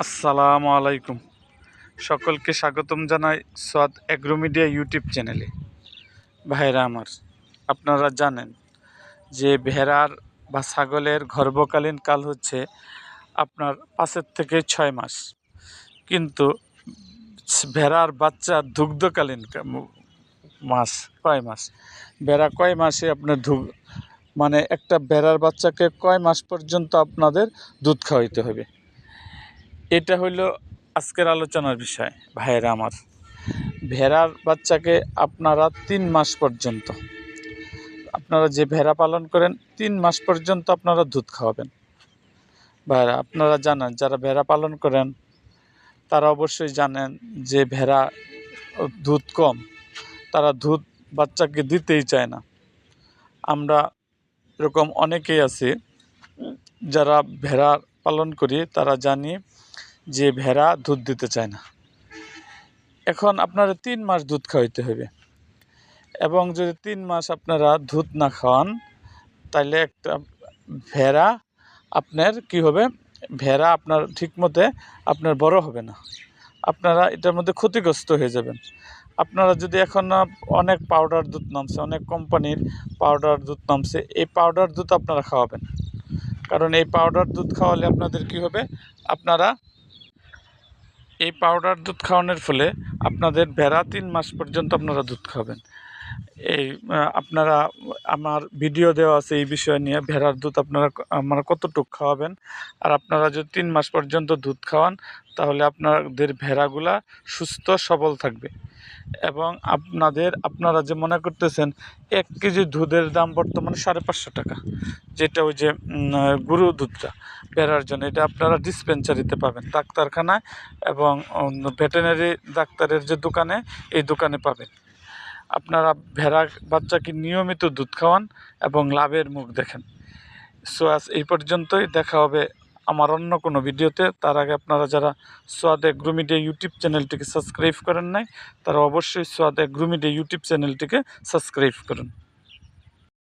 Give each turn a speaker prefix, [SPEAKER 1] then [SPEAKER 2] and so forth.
[SPEAKER 1] আসসালামু আলাইকুম। সকলকে স্বাগতম জানাই সোয়াদ অ্যাগ্রোমিডিয়া ইউটিউব চ্যানেলে। ভাইরা আমার, আপনারা জানেন যে ভেড়ার বা ছাগলের গর্ভকালীন কাল হচ্ছে আপনার পাঁচের থেকে ছয় মাস। কিন্তু ভেড়ার বাচ্চা দুগ্ধকালীন মাস, কয় মাস? ভেড়া কয় মাসে আপনার দুগ মানে একটা ভেড়ার বাচ্চাকে কয় মাস পর্যন্ত আপনাদের দুধ খাওয়াইতে হবে? এটা হইল আজকের আলোচনার বিষয়, ভাইয়েরা আমার। ভেড়ার বাচ্চাকে আপনারা তিন মাস পর্যন্ত, আপনারা যে ভেড়া পালন করেন, তিন মাস পর্যন্ত আপনারা দুধ খাওয়াবেন। ভাইরা আপনারা জানেন, যারা ভেড়া পালন করেন, তারা অবশ্যই জানেন যে ভেড়া দুধ কম, তারা দুধ বাচ্চাকে দিতেই চায় না। আমরা এরকম অনেকেই আছি যারা ভেড়া পালন করি, তারা জানি যে ভেড়া দুধ দিতে চায় না। এখন আপনারা তিন মাস দুধ খাওয়াইতে হবে এবং যদি তিন মাস আপনারা দুধ না খাওয়ান তাহলে একটা ভেড়া আপনার কি হবে? ভেড়া আপনার ঠিক মতে আপনার বড় হবে না। আপনারা এটার মধ্যে ক্ষতিগ্রস্ত হয়ে যাবেন। আপনারা যদি এখন অনেক পাউডার দুধ নামছে, অনেক কোম্পানির পাউডার দুধ নামছে, এই পাউডার দুধ আপনারা খাওয়াবেন। কারণ এই পাউডার দুধ খাওয়ালে আপনাদের কি হবে? আপনারা এই পাউডার দুধ খাওয়ানোর ফলে আপনাদের ভেড়া তিন মাস পর্যন্ত আপনারা দুধ খাবেন। এই আপনারা, আমার ভিডিও দেওয়া আছে এই বিষয় নিয়ে, ভেড়ার দুধ আপনারা আপনারা কতটুক খাওয়াবেন? আর আপনারা যদি তিন মাস পর্যন্ত দুধ খাওয়ান, তাহলে আপনাদের ভেড়াগুলা সুস্থ, সবল থাকবে। এবং আপনাদের, আপনারা যে মনে করতেছেন, এক কেজি দুধের দাম বর্তমানে সাড়ে পাঁচশো টাকা, যেটা ওই যে গরু দুধটা, ভেড়ার জন্য, এটা আপনারা ডিসপেন্সারিতে পাবেন ডাক্তারখানায় এবং ভেটেনারি ডাক্তারের যে দোকানে, এই দোকানে পাবেন। আপনারা ভেড়া বাচ্চাকে নিয়মিত দুধ খাওয়ান এবং লাভের মুখ দেখেন। সো আজ এই পর্যন্তই, দেখা হবে আমার অন্য কোনো ভিডিওতে। তার আগে আপনারা যারা সোয়াদ গ্রুমিডে ইউটিউব চ্যানেলটিকে সাবস্ক্রাইব করেন নাই, তারা অবশ্যই সোয়াদে গ্রুমিডে ইউটিউব চ্যানেলটিকে সাবস্ক্রাইব করুন।